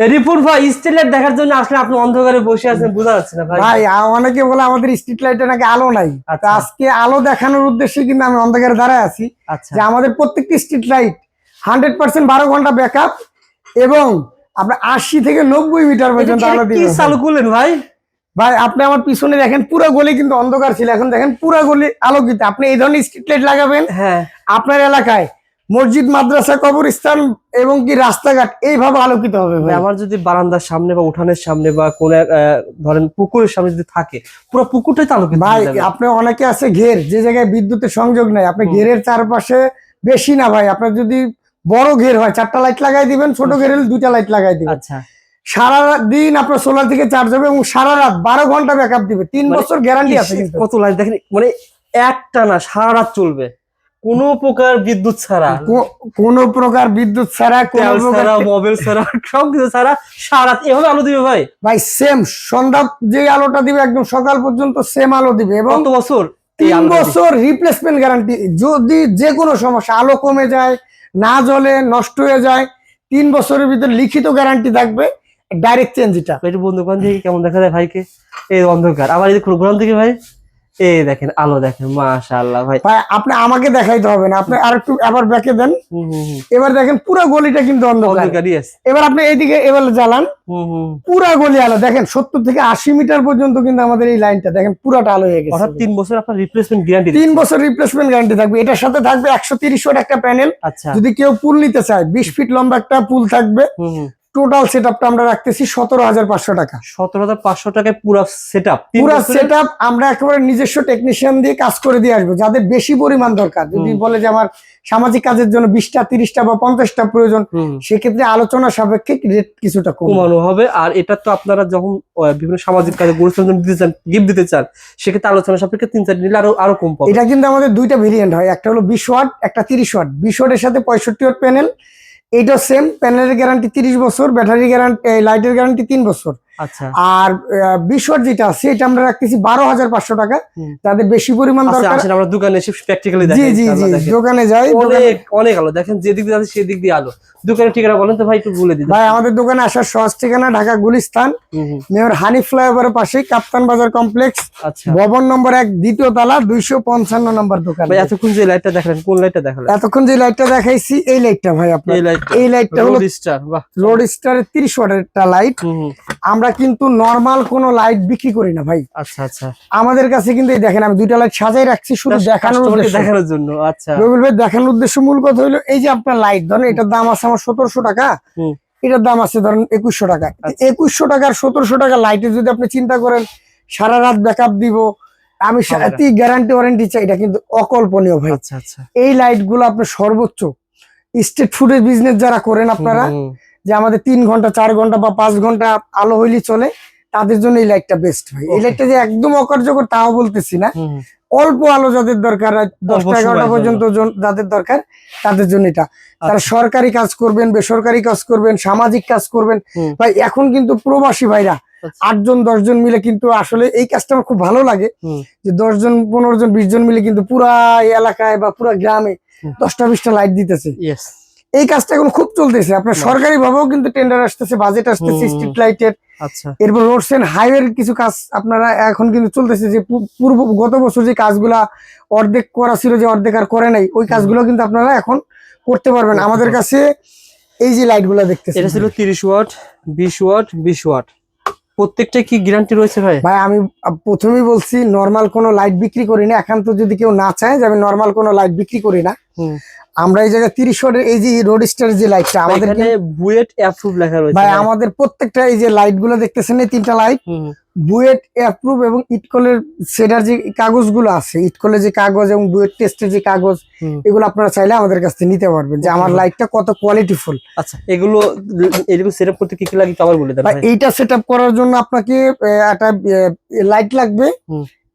রিপুন ভাই street light দেখার জন্য আসলে আপনি অন্ধকারে বসে আছেন বোঝা যাচ্ছে না ভাই। ভাই অনেকে বলে আমাদের স্ট্রিট লাইটে নাকি আলো নাই। আচ্ছা। আজকে আলো দেখানোর উদ্দেশ্যে কিন্তু আমি অন্ধকারে দাঁড়ায় আছি। আচ্ছা। যে আমাদের প্রত্যেকটি স্ট্রিট লাইট হান্ড্রেড পার্সেন্ট বারো ঘণ্টা ব্যাকআপ এবং আপনার আশি থেকে নব্বই মিটার পর্যন্ত আলো দিবে চালু করলেন ভাই? ভাই আপনি আমার পিছনে দেখেন পুরো গলি কিন্তু অন্ধকার ছিল। এখন দেখেন পুরো গলি আলোকিত। আপনি এই ধরনের স্ট্রিট লাইট লাগাবেন হ্যাঁ। আপনার এলাকায়। মসজিদ মাদ্রাসা কবরস্থান এবং কি রাস্তাঘাট এইভাবে আলোকিত হবে আমার যদি বারান্দার সামনে বা উঠানের সামনে বা কোন ধরেন পুকুরের সামনে যদি থাকে পুরো পুকুরটাই তো আলোকিত ভাই আপনি অনেকে আছে ঘের যে জায়গায় বিদ্যুতের সংযোগ নাই আপনি ঘেরের চারপাশে বেশি না ভাই আপনার যদি বড় ঘের হয় চারটা লাইট লাগাই দিবেন ছোট ঘের হলে দুইটা লাইট লাগাই দিবেন। আচ্ছা। সারা রাত দিন আপনার সোলার থেকে চার্জ হবে এবং সারা রাত বারো ঘণ্টা ব্যাকআপ দিবে। তিন মানে বছর গ্যারান্টি আছে কিন্তু। কত লাইট দেখেন মানে একটা না সারা রাত চলবে। কোনো প্রকার বিদ্যুৎ ছাড়া। কোনো প্রকার বিদ্যুৎ ছাড়া কোনো প্রকার ছাড়া মোবাইল ছাড়া সব কিছু ছাড়া সারা এভাবে আলো দিবে ভাই? ভাই সেম সন্ধ্যা যে আলোটা দিবে একদম সকাল পর্যন্ত সেম আলো দিবে এবং কত বছর তিন বছর রিপ্লেসমেন্ট গ্যারান্টি যদি যে কোনো সমস্যা আলো কমে যায় না জ্বলে নষ্ট হয়ে যায় তিন বছরের ভিতরে লিখিত গ্যারান্টি থাকবে ডাইরেক্ট চেঞ্জ এটা। একটু বন্ধু কেমন দেখা যায় ভাইকে? এই অন্ধকার। আবার এই ঘুরান থেকে ভাই এই দেখেন আলো দেখেন মাশাআল্লাহ ভাই। ভাই আপনি আমাকে দেখাইতে হবে না আপনি আর একটু আবার ব্যাকে দেন। হুম হুম হুম। এবার দেখেন পুরো গলিটা কিন্তু অন্ধকার। এবার আপনি এইদিকে এবার জ্বালান। হুম হুম। পুরা গলি আলো। দেখেন সত্তর থেকে আশি মিটার পর্যন্ত কিন্তু আমাদের এই লাইনটা দেখেন পুরাটা আলো হয়ে গেছে। অর্থাৎ তিন বছর আপনার রিপ্লেসমেন্ট গ্যারান্টি তিন বছর রিপ্লেসমেন্ট গ্যারান্টি থাকবে। এটার সাথে থাকবে একশো তিরিশ ওয়াট একটা প্যানেল আচ্ছা। যদি কেউ পুল নিতে চায় বিশ ফিট লম্বা একটা পুল থাকবে। টোটাল সেট আপটা আমরা রাখতেছি সতেরো হাজার পাঁচশো টাকা। সতেরো হাজার পাঁচশো টাকায় পুরো সেট আপ পুরো সেট আমরা একেবারে নিজস্ব টেকনিশিয়ান দিয়ে কাজ করে দিয়ে আসব। যাদের বেশি পরিমাণ দরকার যদি বলে যে আমার সামাজিক কাজের জন্য বিশটা তিরিশটা বা পঞ্চাশটা প্রয়োজন সেক্ষেত্রে আলোচনা সাপেক্ষে রেট কিছুটা কমানো হবে। আর এটা তো আপনারা যখন বিভিন্ন সামাজিক কাজে গুরুত্বের জন্য দিতে চান গিফট দিতে চান সেক্ষেত্রে আলোচনা সাপেক্ষে তিন চার নিলে আরও আরও কম পাবে। এটা কিন্তু আমাদের দুইটা ভেরিয়েন্ট হয়। একটা হলো বিশ ওয়াট একটা তিরিশ ওয়াট। বিশ ওয়াটের সাথে পঁয়ষট্টি ওয়াট প্যানেল এটা সেম প্যানেলের গ্যারান্টি তিরিশ বছর ব্যাটারি গ্যারান্টি লাইটের গ্যারান্টি তিন বছর। আর বিশ ওয়াট যেটা আছে এটা আমরা রাখতেছি বারো হাজার পাঁচশো টাকা। তাদের বেশি পরিমাণ আচ্ছা দরকার আমরা দোকানে এসে প্র্যাকটিক্যালি জি জি জি দোকানে যাই অনেক অনেক আলো দেখেন যে দিক দিয়ে আছে সেদিক দিয়ে আলো। দোকানের ঠিকানা বলেন তো ভাই একটু বলে দিন। ভাই আমাদের দোকানে আসার সহজ ঠিকানা ঢাকা গুলিস্তান। মেয়র হানি ফ্লাইওভারের পাশে কাপ্তান বাজার কমপ্লেক্স। আচ্ছা। ভবন নম্বর এক দ্বিতীয় তালা দুইশো পঞ্চান্ন নম্বর দোকান। ভাই এতক্ষণ যে লাইটটা দেখালেন কোন লাইটটা দেখালেন? এতক্ষণ যে লাইটটা দেখাইছি এই লাইটটা ভাই আপনার। এই লাইটটা হলো রোড স্টার বাহ রোড স্টারের তিরিশ ওয়াটের একটা লাইট আমরা কিন্তু নর্মাল কোনো লাইট বিক্রি করি না ভাই। আচ্ছা আচ্ছা। আমাদের কাছে কিন্তু দেখেন আমি দুইটা লাইট সাজাই রাখছি শুধু দেখানোর দেখানোর জন্য আচ্ছা। রবিউল ভাই দেখানোর উদ্দেশ্য মূল কথা হলো এই যে আপনার লাইট ধরেন এটার দাম আছে আমার সতেরোশো টাকা এটার দাম আছে ধরেন একুশশো টাকা। আচ্ছা। একুশশো টাকার সতেরোশো টাকা লাইটে যদি আপনি চিন্তা করেন সারা রাত ব্যাকআপ দিব আমি। সাথে গ্যারান্টি ওয়ারেন্টি চাই এটা কিন্তু অকল্পনীয় ভাই। আচ্ছা আচ্ছা। এই লাইটগুলো আপনার সর্বোচ্চ। স্টেট ফুডের বিজনেস যারা করেন আপনারা যে আমাদের তিন ঘণ্টা চার ঘণ্টা বা পাঁচ ঘণ্টা আলো হইলে চলে তাদের জন্য এই লাইটটা বেস্ট ভাই এই লাইটটা যে একদম অকার্যকর তাও বলতেছি না। অল্প আলো যাদের দরকার দশটা এগারোটা পর্যন্ত যাদের দরকার তাদের জন্য এটা তারা আচ্ছা। সরকারি কাজ করবেন বেসরকারি কাজ করবেন সামাজিক কাজ করবেন ভাই এখন কিন্তু প্রবাসী ভাইরা আচ্ছা। আটজন দশজন মিলে কিন্তু আসলে এই কাজটা আমার খুব ভালো লাগে। যে দশজন পনেরো জন বিশ জন মিলে কিন্তু পুরা এলাকায় বা পুরা গ্রামে দশটা বিশটা লাইট দিতেছে. এই কাজটা এখন খুব চলতেছে। আপনার। সরকারি ভাবেও কিন্তু টেন্ডার আসতেছে বাজেট আসতেছে স্ট্রিট লাইটের আচ্ছা। এরপর রোডস এন্ড হাইওয়ের কিছু কাজ আপনারা এখন কিন্তু চলতেছে যে পূর্ব গত বছর যে কাজগুলা অর্ধেক করা ছিল যে অর্ধেক আর করে নাই ওই কাজগুলো কিন্তু আপনারা এখন করতে পারবেন। আমাদের কাছে এই যে লাইটগুলো গুলা দেখতেছেন। এটা ছিল তিরিশ ওয়াট বিশ ওয়াট বিশ ওয়াট। প্রত্যেকটা কি গ্যারান্টি রয়েছে ভাই? ভাই আমি প্রথমেই বলছি নর্মাল কোনো লাইট বিক্রি করি না। একান্ত যদি কেউ না চায় যে আমি নর্মাল কোনো লাইট বিক্রি করি না। আমরা এই জায়গায় তিরিশ ওয়াটের এই যে রোড স্টার যে লাইটটা আমাদের এখানে বুয়েট অ্যাপ্রুভ লেখা রয়েছে ভাই। আমাদের প্রত্যেকটা এই যে লাইটগুলো দেখতেছেন এই তিনটা লাইট। বুয়েট অ্যাপ্রুভ এবং ইটকলের সেটার যে কাগজগুলো আছে ইটকলের যে কাগজ এবং বুয়েট টেস্টের যে কাগজ এগুলো আপনারা চাইলে আমাদের কাছ থেকে নিতে পারবেন যে আমার লাইটটা কত কোয়ালিটিফুল আচ্ছা এগুলো এরকম সেটআপ করতে কি কি লাগে আবার বলে দেন ভাই। এইটা সেট করার জন্য আপনাকে একটা লাইট লাগবে।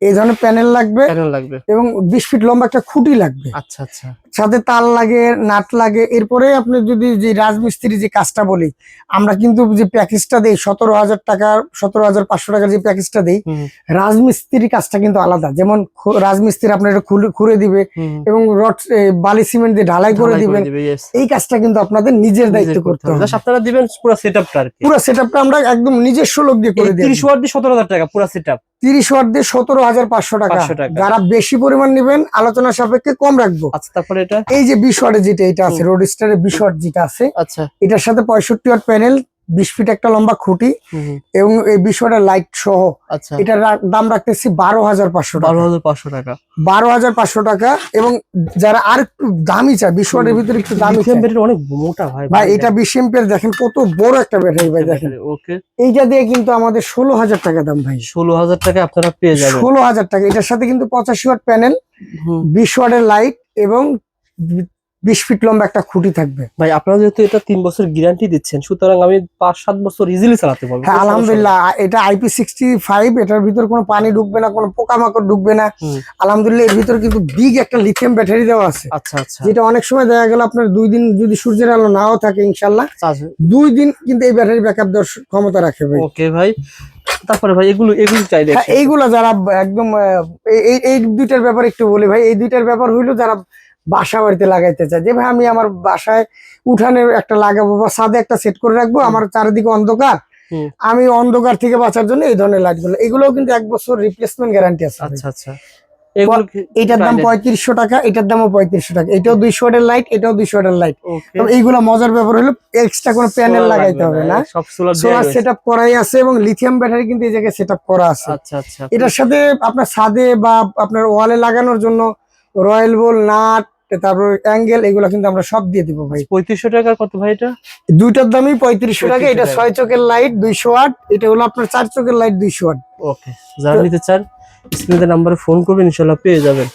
এই ধরনের প্যানেল লাগবে। প্যানেল লাগবে। এবং বিশ ফিট লম্বা একটা খুঁটি লাগবে। আচ্ছা আচ্ছা। সাথে তার লাগে নাট লাগে। এরপরে আপনি যদি যে রাজমিস্ত্রি যে কাজটা বলি আমরা কিন্তু যে প্যাকেজটা দেই সতেরো হাজার টাকার সতেরো হাজার পাঁচশো টাকার যে প্যাকেজটা দেই হুম, রাজমিস্ত্রির কাজটা কিন্তু আলাদা। যেমন রাজমিস্ত্রি আপনার এটা খুলে খুঁড়ে দিবে এবং রড বালি সিমেন্ট দিয়ে ঢালাই করে দিবেন। দিবে, এই কাজটা কিন্তু আপনাদের নিজের দায়িত্ব করতে হবে। আপনারা দিবেন পুরো সেটআপটা পুরো সেটআপটা আমরা একদম নিজস্ব লোক দিয়ে করে দিই 30 ওয়াট দিয়ে 17000 টাকা পুরো সেটআপ তিরিশ ওয়াট দিয়ে সতেরো হাজার পাঁচশো টাকা। যারা বেশি পরিমাণ নেবেন আলোচনা সাপেক্ষে কম রাখব। আচ্ছা তারপরে এটা? এই যে বিশ ওয়াটের যেটা এটা আছে রোড স্টারের বিশ ওয়াট যেটা আছে আচ্ছা। এটার সাথে পঁয়ষট্টি ওয়াট প্যানেল বিশ ফিট একটা লম্বা খুঁটি এবং এই বিশ ওয়াটের লাইট সহ আচ্ছা। এটার দাম রাখতেছি বারো হাজার পাঁচশো টাকা। 12500 টাকা। বারো হাজার পাঁচশো টাকা এবং যারা আর একটু দামি চায় বিশ ওয়াটের ভিতরে একটু দামি অনেক মোটা ভাই ভাই এটা বিশ এম্পিয়ার দেখেন কত বড় একটা ব্যাটারি ভাই দেখেন। ওকে এইটা দিয়ে কিন্তু আমাদের ষোলো হাজার টাকা দাম ভাই। 16000 টাকা আপনারা পেয়ে যাবেন। ষোলো হাজার টাকা। এটার সাথে কিন্তু পঁচাশি ওয়াট প্যানেল বিশ ওয়াটের লাইট এবং বিশ ফিট লম্বা একটা খুঁটি থাকবে। ভাই আপনারা যেহেতু এটা তিন বছর গ্যারান্টি দিচ্ছেন সুতরাং আমি পাঁচ সাত বছর ইজিলি চালাতে পারব। হ্যাঁ আলহামদুলিল্লাহ এটা আইপি সিক্সটি ফাইভ এটার ভিতর কোনো পানি ঢুকবে না কোনো পোকামাকড় ঢুকবে না। আলহামদুলিল্লাহ এর ভিতর কিন্তু বিগ একটা লিথিয়াম ব্যাটারি দেওয়া আছে। আচ্ছা আচ্ছা। যেটা অনেক সময় দেখা গেল আপনার দুই দিন যদি সূর্যের আলো নাও থাকে ইনশাল্লাহ দুই দিন কিন্তু এই ব্যাটারি ব্যাকআপ দেওয়ার ক্ষমতা রাখে ভাই। ওকে ভাই। তারপরে ভাই এগুলো এগুলো চাই হ্যাঁ এইগুলা যারা একদম এই- দুইটার ব্যাপার একটু বলি ভাই। এই দুইটার ব্যাপার হইল যারা বাসা বাড়িতে লাগাইতে চাই যে ভাই আমি আমার বাসায় উঠানে একটা লাগাবো বা ছাদে একটা সেট করে রাখব আমার চারিদিকে অন্ধকার। আমি অন্ধকার থেকে বাঁচার জন্য এই ধরনের লাইটগুলো এগুলোও কিন্তু এক বছর রিপ্লেসমেন্ট গ্যারান্টি আছে আচ্ছা আচ্ছা। এটার দাম পঁয়ত্রিশশো টাকা এটার দামও পঁয়ত্রিশশো টাকা। এটাও দুইশো ওয়াটের লাইট এটাও দুইশো ওয়াটের লাইট. তবে এইগুলা মজার ব্যাপার হলো এক্সট্রা কোনো প্যানেল লাগাইতে হবে না। সোলার সেট আপ করাই আছে এবং লিথিয়াম ব্যাটারি কিন্তু এই জায়গায় সেট আপ করা আছে। আচ্ছা আচ্ছা। এটার সাথে আপনার ছাদে বা আপনার ওয়ালে লাগানোর জন্য রয়্যাল বোল নাট তারপর অ্যাঙ্গেল এগুলো কিন্তু আমরা সব দিয়ে দিব ভাই। পঁয়ত্রিশশো টাকার কত ভাই এটা? দুইটার দামই পঁয়ত্রিশশো টাকা এটা ছয় চোখের লাইট দুইশো আট এটা হলো আপনার চার চোখের লাইট দুইশো ওয়াট ওকে যারা নিতে চান স্ক্রিনে নাম্বারে ফোন করবেন ইনশাল্লাহ পেয়ে যাবেন।